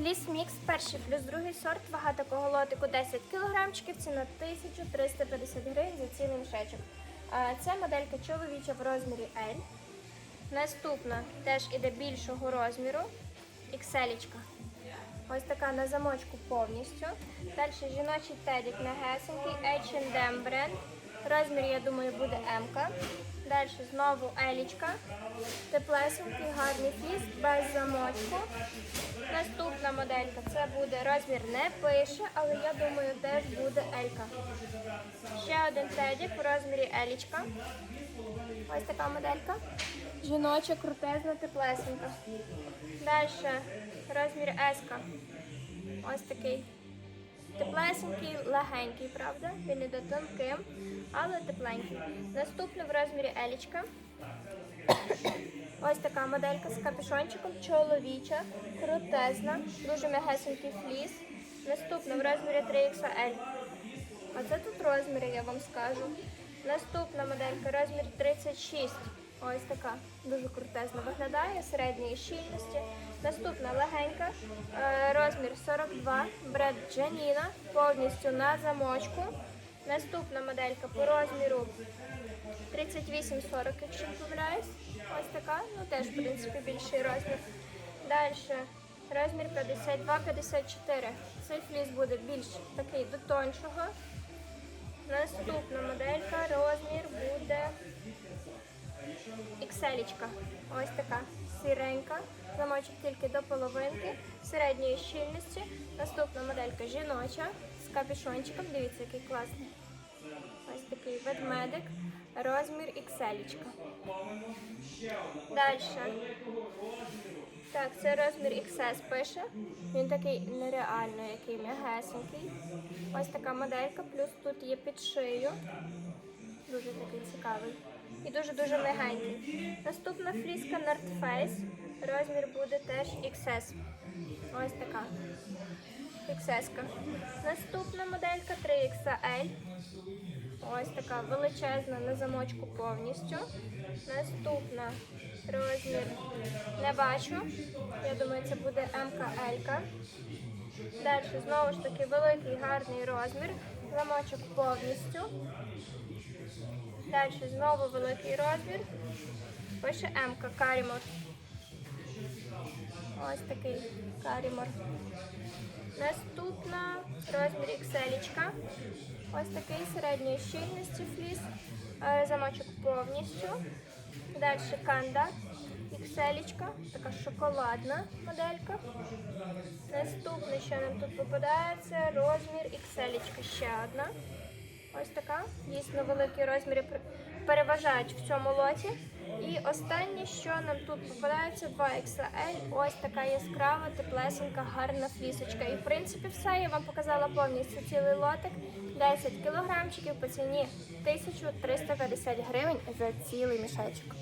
Фліс мікс перший плюс другий сорт. Вага такого лотику 10 кг, Ціна 1350 гривень за цілий мішечок. Це моделька чоловіча в розмірі L. Наступна теж іде більшого розміру. XL. Ось така на замочку повністю. Далі жіночий тедік гесенький, H&M бренд. Розмір, я думаю, буде М-ка. Далі знову Елічка. Теплесенький, гарний фіс, без замочку. Наступна моделька це буде розмір не пише, але я думаю, теж буде Елька. Ще один тедік в розмірі Елічка. Ось така моделька. Жіноча, крутезна, теплесенька. Далі розмір S. Ось такий. Теплесенький, легенький, правда? Він іде тонким, але тепленький. Наступний в розмірі Елічка. Ось така моделька з капюшончиком, чоловіча, крутезна, дуже м'ягесенький фліс. Наступна в розмірі 3XL. А це тут розміри, я вам скажу. Наступна моделька, розмір 36. Ось така, дуже крутезна виглядає, середньої щільності. Наступна легенька, е, розмір 42, бренд Джаніна, повністю на замочку. Наступна моделька по розміру 38-40, якщо не помиляюсь. Ось така, ну теж, в принципі, більший розмір. Далі розмір 52-54. Цей фліс буде більш такий до тоншого. Наступна моделька, XL. Ось така сіренька. Замочок тільки до половинки, середньої щільності. Наступна моделька жіноча з капюшончиком. Дивіться, який класний. Ось такий ведмедик, розмір XL. Далі. Так, це розмір XS пише. Він такий нереально який м'ягесенький. Ось така моделька, плюс тут є під шию. Дуже такий цікавий. І дуже-дуже легенький. Наступна фліска North Face. Розмір буде теж XS. Ось така. XS. -ка. Наступна моделька 3XL. Ось така величезна на замочку повністю. Наступна розмір не бачу. Я думаю, це буде МКЛ. Далі знову ж таки великий гарний розмір. Замочок повністю. Далі знову великий розмір. Пише МК Карімор. Ось такий карімор. Наступна розмір XL. Ось такий середньої щільності фліс. Е, Замочок повністю. Далі канда. XL, така шоколадна моделька. Наступне, що нам тут попадається, розмір XL, ще одна. Ось така. Дійсно великі розміри переважають в цьому лоті. І останнє, що нам тут попадається, 2XL. Ось така яскрава, теплесенька, гарна флісочка. І в принципі все. Я вам показала повністю цілий лотик. 10 кілограмчиків по ціні 1350 гривень за цілий мішечок.